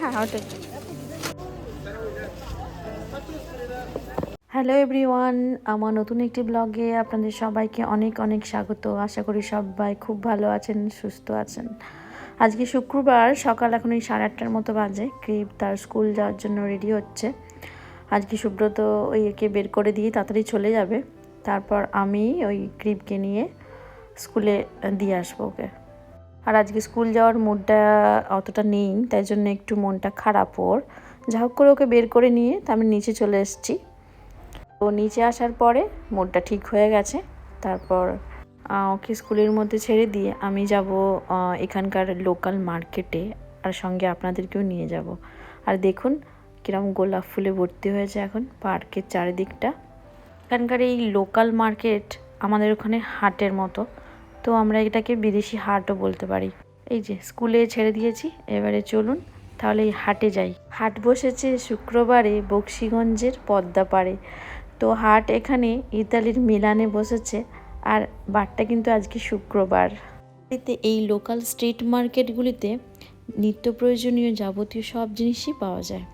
হ্যাঁ হ্যাঁ হ্যাঁ হ্যালো এভরিওয়ান আমার নতুন একটি ব্লগে আপনাদের সবাইকে অনেক অনেক স্বাগত। আশা করি সবাই খুব ভালো আছেন, সুস্থ আছেন। আজকে শুক্রবার, সকাল এখন ওই সাড়ে আটটার মতো বাজে। ক্রিপ তার স্কুল যাওয়ার জন্য রেডি হচ্ছে। আজকে সুব্রত ওই একে বের করে দিয়ে তাড়াতাড়ি চলে যাবে। তারপর আমি ওই ক্রিপকে নিয়ে স্কুলে দিয়ে আসব ওকে। আর আজকে স্কুল যাওয়ার মুডটা অতটা নেই, তাই জন্য একটু মনটা খারাপ ওর। যা হোক করে ওকে বের করে নিয়ে তা আমি নিচে চলে এসেছি। তো নিচে আসার পরে মুডটা ঠিক হয়ে গেছে। তারপর ওকে স্কুলের মধ্যে ছেড়ে দিয়ে আমি যাব এখানকার লোকাল মার্কেটে আর সঙ্গে আপনাদেরকেও নিয়ে যাব। আর দেখুন কিরম গোলাপ ফুলে ভর্তি হয়েছে এখন পার্কের চারিদিকটা। এখানকার এই লোকাল মার্কেট আমাদের ওখানে হাটের মতো। তো আমরা এটাকে বিদেশি হাটও বলতে পারি। এই যে, স্কুলে ছেড়ে দিয়েছি, এবারে চলুন তাহলে এই হাটে যাই। হাট বসেছে শুক্রবারে বক্সিগঞ্জের পদ্মা পাড়ে তো হাট এখানে ইতালির মিলানে বসেছে, আর বারটা কিন্তু আজকে শুক্রবার। এতে এই লোকাল স্ট্রিট মার্কেটগুলিতে নিত্য প্রয়োজনীয় যাবতীয় সব জিনিসই পাওয়া যায়।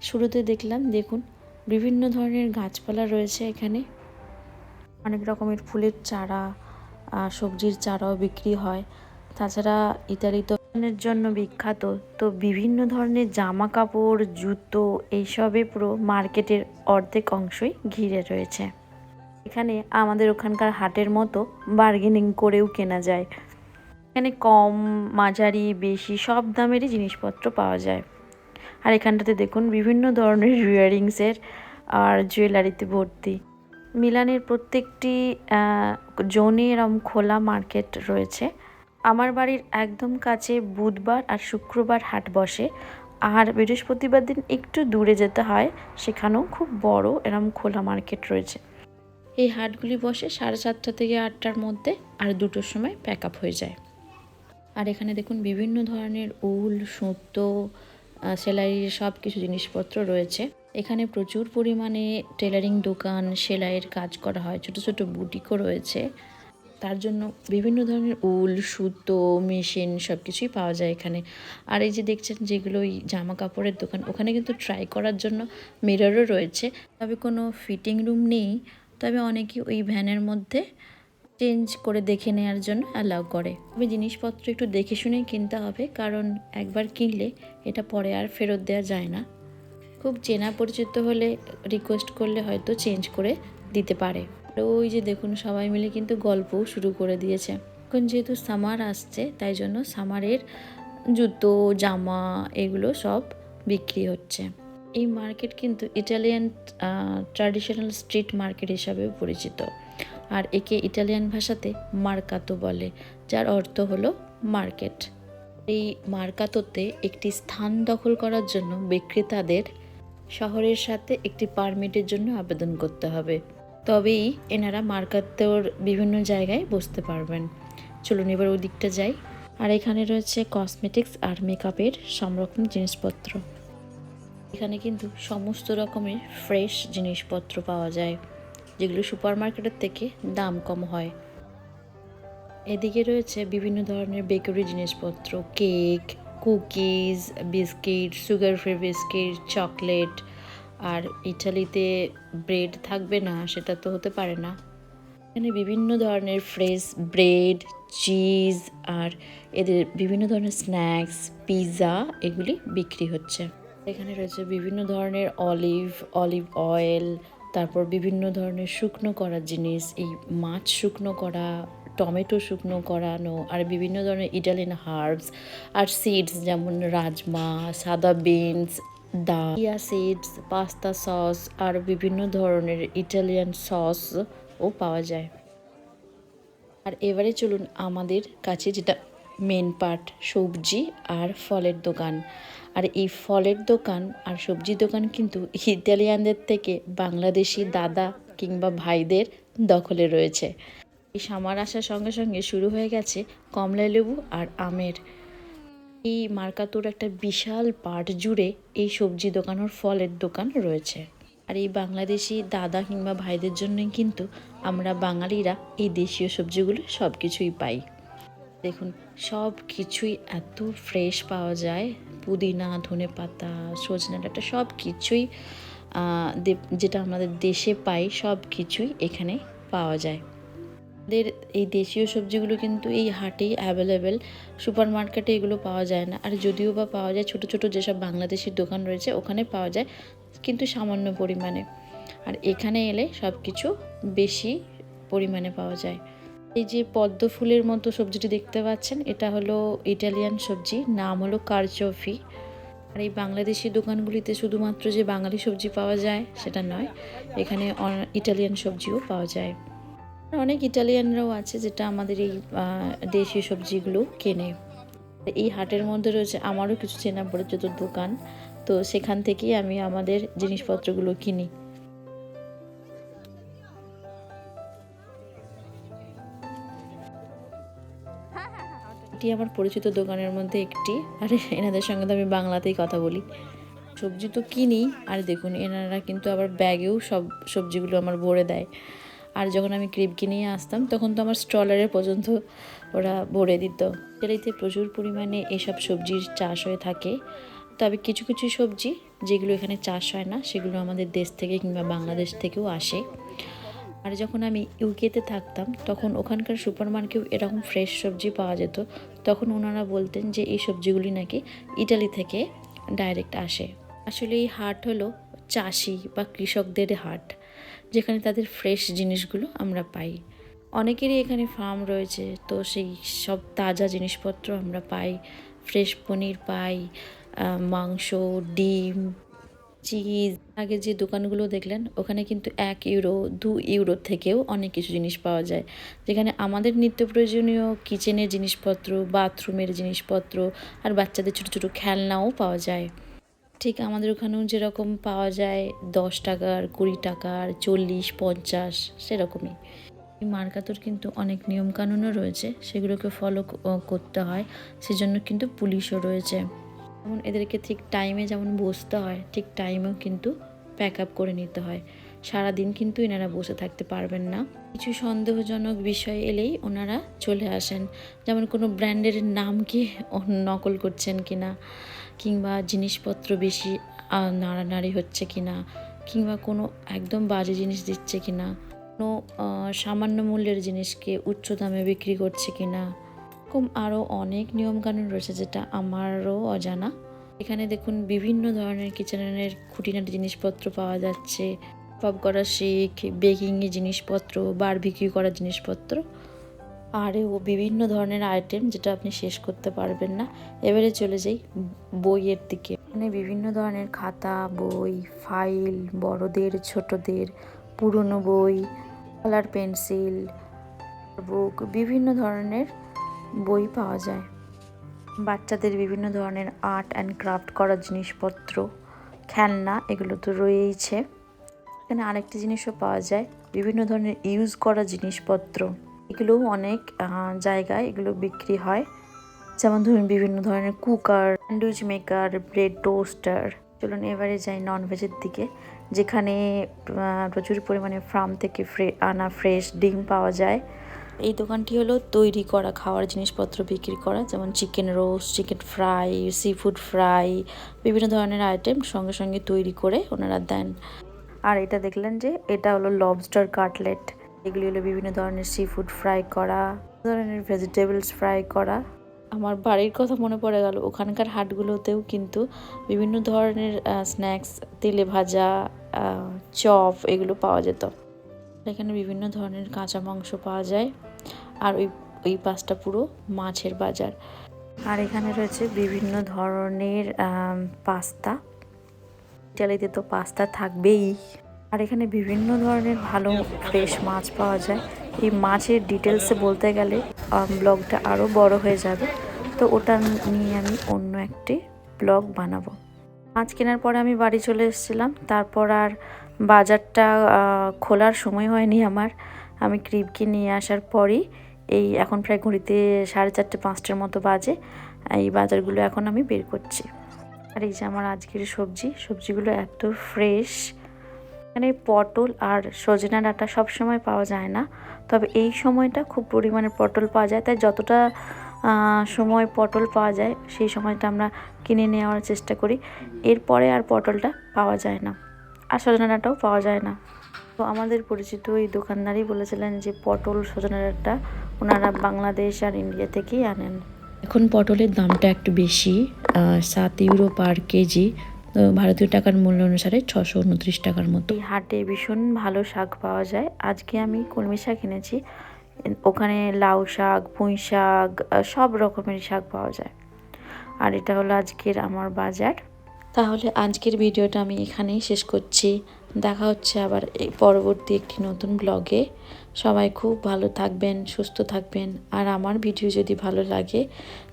শুরুতে দেখলাম, দেখুন, বিভিন্ন ধরনের গাছপালা রয়েছে এখানে। অনেক রকমের ফুলের চারা আহ, সবজির চারাও বিক্রি হয়। তাছাড়া ইতালি তো জন্য বিখ্যাত। তো বিভিন্ন ধরনের জামা কাপড় জুতো এইসবে পুরো মার্কেটের অর্ধেক অংশই ঘিরে রয়েছে। এখানে আমাদের ওখানকার হাটের মতো বার্গেনিং করেও কেনা যায়। এখানে কম মাঝারি বেশি সব দামেরই জিনিসপত্র পাওয়া যায়। আর এখানটাতে দেখুন বিভিন্ন ধরনের ইয়ারিংসের আর জুয়েলারিতে ভর্তি। মিলানের প্রত্যেকটি জোনে এরম খোলা মার্কেট রয়েছে। আমার বাড়ির একদম কাছে বুধবার আর শুক্রবার হাট বসে। আর বৃহস্পতিবার দিন একটু দূরে যেতে হয়, সেখানেও খুব বড় এরম খোলা মার্কেট রয়েছে। এই হাটগুলি বসে সাড়ে সাতটা থেকে আটটার মধ্যে আর দুটোর সময় প্যাক আপ হয়ে যায়। আর এখানে দেখুন বিভিন্ন ধরনের উল, সুতো সেলাইয়ের সব কিছু জিনিসপত্র রয়েছে। এখানে প্রচুর পরিমাণে টেলারিং দোকান, সেলাইয়ের কাজ করা হয়, ছোট ছোট বুটিকও রয়েছে। তার জন্য বিভিন্ন ধরনের উল, সুতো, মেশিন সব কিছুই পাওয়া যায় এখানে। আর এই যে দেখছেন যেগুলো ওই জামা কাপড়ের দোকান, ওখানে কিন্তু ট্রাই করার জন্য মিররও রয়েছে। তবে কোনো ফিটিং রুম নেই, তবে অনেকেই ওই ভ্যানের মধ্যে চেঞ্জ করে দেখে নেওয়ার জন্য অ্যালাউ করে। তবে জিনিসপত্র একটু দেখে শুনেই কিনতে হবে, কারণ একবার কিনলে এটা পরে আর ফেরত দেওয়া যায় না। খুব চেনা পরিচিত হলে রিকোয়েস্ট করলে হয়তো চেঞ্জ করে দিতে পারে। ওই যে দেখুন, সবাই মিলে কিন্তু গল্পও শুরু করে দিয়েছে। এখন যেহেতু সামার আসছে, তাই জন্য সামারের জুতো, জামা এগুলো সব বিক্রি হচ্ছে। এই মার্কেট কিন্তু ইটালিয়ান ট্র্যাডিশনাল স্ট্রিট মার্কেট হিসাবেও পরিচিত। আর একে ইটালিয়ান ভাষাতে মার্কাতো বলে, যার অর্থ হলো মার্কেট এই মার্কাতোতে একটি স্থান দখল করার জন্য বিক্রেতাদের শহরের সাথে একটি পারমিটের জন্য আবেদন করতে হবে। তবেই এনারা মার্কাতোর বিভিন্ন জায়গায় বসতে পারবেন। চলুন এবার ওই দিকটা যাই। আর এখানে রয়েছে কসমেটিক্স আর মেকআপের রকম জিনিসপত্র। এখানে কিন্তু সমস্ত রকমের ফ্রেশ জিনিসপত্র পাওয়া যায়, যেগুলো সুপার মার্কেটের থেকে দাম কম হয়। এদিকে রয়েছে বিভিন্ন ধরনের বেকারি জিনিসপত্র cake cookies, biscuit sugar free biscuit, chocolate, আর ইটালিতে ব্রেড থাকবে না, সেটা তো হতে পারে না। এখানে বিভিন্ন ধরনের ফ্রেশ ব্রেড, চিজ, আর এদের বিভিন্ন ধরনের স্ন্যাক্স পিৎজা এগুলি বিক্রি হচ্ছে। এখানে রয়েছে বিভিন্ন ধরনের অলিভ অলিভ অয়েল, তারপর বিভিন্ন ধরনের শুকনো করার জিনিস, এই মাছ শুকনো করা টমেটো শুকনো করানো আর বিভিন্ন ধরনের ইটালিয়ান হার্বস আর সিডস যেমন রাজমা, সাদা beans the seeds pasta sauce আর বিভিন্ন ধরনের ইটালিয়ান সসও পাওয়া যায়। আর এবারে চলুন আমাদের কাছে যেটা মেন পার্ট সবজি আর ফলের দোকান। আর এই ফলের দোকান আর সবজি দোকান কিন্তু ইতালিয়ানদের থেকে বাংলাদেশি দাদা কিংবা ভাইদের দখলে রয়েছে। এই সামার আসার সঙ্গে সঙ্গে শুরু হয়ে গেছে কমলা লেবু আর আমের। এই মার্কাতুর একটা বিশাল পাট জুড়ে এই সবজি দোকান আর ফলের দোকান রয়েছে। আর এই বাংলাদেশি দাদা কিংবা ভাইদের জন্যই কিন্তু আমরা বাঙালিরা এই দেশীয় সবজিগুলো সব কিছুই পাই। দেখুন সব কিছুই এত ফ্রেশ পাওয়া যায়। পুদিনা ধনে পাতা সজনে ডাঁটা সব কিছুই যেটা আমাদের দেশে পাই সব কিছুই এখানে পাওয়া যায়। আমাদের এই দেশীয় সবজিগুলো কিন্তু এই হাটেই অ্যাভেলেবেল সুপার মার্কেটে এগুলো পাওয়া যায় না। আর যদিও বা পাওয়া যায়, ছোট ছোট যেসব বাংলাদেশের দোকান রয়েছে, ওখানে পাওয়া যায়, কিন্তু সামান্য পরিমাণে। আর এখানে এলে সব কিছু বেশি পরিমাণে পাওয়া যায়। এই যে পদ্ম ফুলের মতো সবজিটি দেখতে পাচ্ছেন, এটা হলো ইটালিয়ান সবজি, নাম হলো কারচফি। আর এই বাংলাদেশি দোকানগুলিতে শুধুমাত্র যে বাঙালি সবজি পাওয়া যায়, সেটা নয়, এখানে ইটালিয়ান সবজিও পাওয়া যায়। অনেক ইটালিয়ানরাও আছে যেটা আমাদের এই দেশীয় সবজিগুলো কেনে। এই হাটের মধ্যে রয়েছে আমারও কিছু চেনা পরিচিত দোকান, তো সেখান থেকেই আমি আমাদের জিনিসপত্রগুলো কিনি। এটি আমার পরিচিত দোকানের মধ্যে একটি, আর এনাদের সঙ্গে তো আমি বাংলাতেই কথা বলি। সবজি তো কিনি, আর দেখুন, এনারা কিন্তু আবার ব্যাগেও সব সবজিগুলো আমার ভরে দেয়। আর যখন আমি ক্রিপ কিনে আসতাম, তখন তো আমার স্টলারে পর্যন্ত ওরা ভরে দিত। ইতালিতে প্রচুর পরিমাণে এসব সবজির চাষ হয়ে থাকে। তবে কিছু কিছু সবজি যেগুলো এখানে চাষ হয় না, সেগুলো আমাদের দেশ থেকে কিংবা বাংলাদেশ থেকেও আসে। আর যখন আমি ইউকেতে থাকতাম, তখন ওখানকার সুপার মার্কেটেও এরকম ফ্রেশ সবজি পাওয়া যেত। তখন ওনারা বলতেন যে, এই সবজিগুলি নাকি ইটালি থেকে ডাইরেক্ট আসে। আসলে এই হাট হলো চাষি বা কৃষকদের হাট। যেখানে তাদের ফ্রেশ জিনিসগুলো আমরা পাই। অনেকেরই এখানে ফার্ম রয়েছে, তো সেই সব তাজা জিনিসপত্র আমরা পাই। ফ্রেশ পনির পাই মাংস, ডিম চিজ আগে যে দোকানগুলো দেখলেন, ওখানে কিন্তু এক ইউরো দু ইউরো থেকেও অনেক কিছু জিনিস পাওয়া যায়। যেখানে আমাদের নিত্য প্রয়োজনীয় কিচেনের জিনিসপত্র বাথরুমের জিনিসপত্র, আর বাচ্চাদের ছোটো ছোটো খেলনাও পাওয়া যায়। ঠিক আমাদের ওখানেও যেরকম পাওয়া যায় দশ টাকার, কুড়ি টাকার, চল্লিশ, পঞ্চাশ, সেরকমই। মার্কাতোর কিন্তু অনেক নিয়মকানুনও রয়েছে, সেগুলোকে ফলো করতে হয়, সেজন্য কিন্তু পুলিশও রয়েছে। যেমন এদেরকে ঠিক টাইমে যেমন বসতে হয়, ঠিক টাইমেও কিন্তু প্যাক আপ করে নিতে হয়। সারাদিন কিন্তু এনারা বসে থাকতে পারবেন না। কিছু সন্দেহজনক বিষয় এলেই ওনারা চলে আসেন। যেমন কোনো ব্র্যান্ডের নাম কি নকল করছেন কিনা, কিংবা জিনিসপত্র বেশি নাড়ানাড়ি হচ্ছে কিনা, কিংবা কোনো একদম বাজে জিনিস দিচ্ছে কিনা, কোনো সামান্য মূল্যের জিনিসকে উচ্চ দামে বিক্রি করছে কিনা, এরকম আরও অনেক নিয়মকানুন রয়েছে যেটা আমারও অজানা। এখানে দেখুন বিভিন্ন ধরনের কিচেনের খুঁটিনাটি জিনিসপত্র পাওয়া যাচ্ছে। পপ করা শিখ বেকিংয়ের জিনিসপত্র বারবিকিউ করার জিনিসপত্র আরও বিভিন্ন ধরনের আইটেম যেটা আপনি শেষ করতে পারবেন না। এবারে চলে যাই বইয়ের দিকে। এখানে বিভিন্ন ধরনের খাতা, বই ফাইল বড়দের, ছোটদের, পুরনো বই কালার পেন্সিল বুক বিভিন্ন ধরনের বই পাওয়া যায়। বাচ্চাদের বিভিন্ন ধরনের আর্ট অ্যান্ড ক্রাফট করার জিনিসপত্র, খেলনা, এগুলো তো রয়েইছে। এখানে আরেকটি জিনিসও পাওয়া যায়। বিভিন্ন ধরনের ইউজ করা জিনিসপত্র। এগুলোও অনেক জায়গায় এগুলো বিক্রি হয়। যেমন ধরুন বিভিন্ন ধরনের cooker sandwich maker bread toaster চলুন এবারে যাই ননভেজের দিকে। যেখানে প্রচুর পরিমাণে ফার্ম থেকে ফ্রে আনা ফ্রেশ ডিম পাওয়া যায়। এই দোকানটি হলো তৈরি করা খাওয়ার জিনিসপত্র বিক্রি করা। যেমন chicken roast chicken fry sea food fry বিভিন্ন ধরনের আইটেম সঙ্গে সঙ্গে তৈরি করে ওনারা দেন। আর এটা দেখলেন যে এটা হলো লবস্টার কাটলেট এগুলি হলো বিভিন্ন ধরনের সি ফুড ফ্রাই করা ধরনের ভেজিটেবলস ফ্রাই করা। আমার বাড়ির কথা মনে পড়ে গেল, ওখানকার হাটগুলোতেও কিন্তু বিভিন্ন ধরনের স্ন্যাক্স তেলে ভাজা চপ এগুলো পাওয়া যেত। এখানে বিভিন্ন ধরনের কাঁচা মাংস পাওয়া যায়, আর ওই ওই পাশটা পুরো মাছের বাজার। আর এখানে রয়েছে বিভিন্ন ধরনের পাস্তা। ইটালিতে তো পাস্তা থাকবেই। আর এখানে বিভিন্ন ধরনের ভালো ফ্রেশ মাছ পাওয়া যায়। এই মাছের ডিটেলসে বলতে গেলে ব্লগটা আরও বড় হয়ে যাবে। তো ওটা নিয়ে আমি অন্য একটি ব্লগ বানাবো। মাছ কেনার পরে আমি বাড়ি চলে এসেছিলাম। তারপর আর বাজারটা খোলার সময় হয়নি আমার। আমি ক্রিপকে নিয়ে আসার পরই এই এখন প্রায় ঘড়িতে সাড়ে চারটে পাঁচটার মতো বাজে। এই বাজারগুলো এখন আমি বের করছি। আর এই যে আমার আজকের সবজি, সবজিগুলো এত ফ্রেশ এখানে পটল আর সজনা ডাঁটা সবসময় পাওয়া যায় না। তবে এই সময়টা খুব পরিমাণে পটল পাওয়া যায়। তাই যতটা সময় পটল পাওয়া যায়, সেই সময়টা আমরা কিনে নেওয়ার চেষ্টা করি। এরপরে আর পটলটা পাওয়া যায় না। আর সজনা ডাঁটাও পাওয়া যায় না। তো আমাদের পরিচিত ওই দোকানদারই বলেছিলেন যে পটল, সজনা ডাঁটা ওনারা বাংলাদেশ আর ইন্ডিয়া থেকেই আনেন। এখন পটলের দামটা একটু বেশি। সাত ইউরো পার কেজি তো ভারতীয় টাকার মূল্য অনুসারে ছশো উনত্রিশ টাকার মতো। হাটে ভীষণ ভালো শাক পাওয়া যায়। আজকে আমি কলমি শাক এনেছি। ওখানে লাউ শাক পুঁই শাক সব রকমের শাক পাওয়া যায়। আর এটা হলো আজকের আমার বাজার। তাহলে আজকের ভিডিওটা আমি এখানেই শেষ করছি। দেখা হচ্ছে আবার এই পরবর্তী একটি নতুন ব্লগে সবাই খুব ভালো থাকবেন, সুস্থ থাকবেন। আর আমার ভিডিও যদি ভালো লাগে,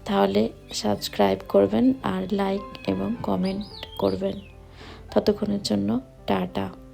তাহলে সাবস্ক্রাইব করবেন আর লাইক এবং কমেন্ট করবেন। ততক্ষণের জন্য টাটা।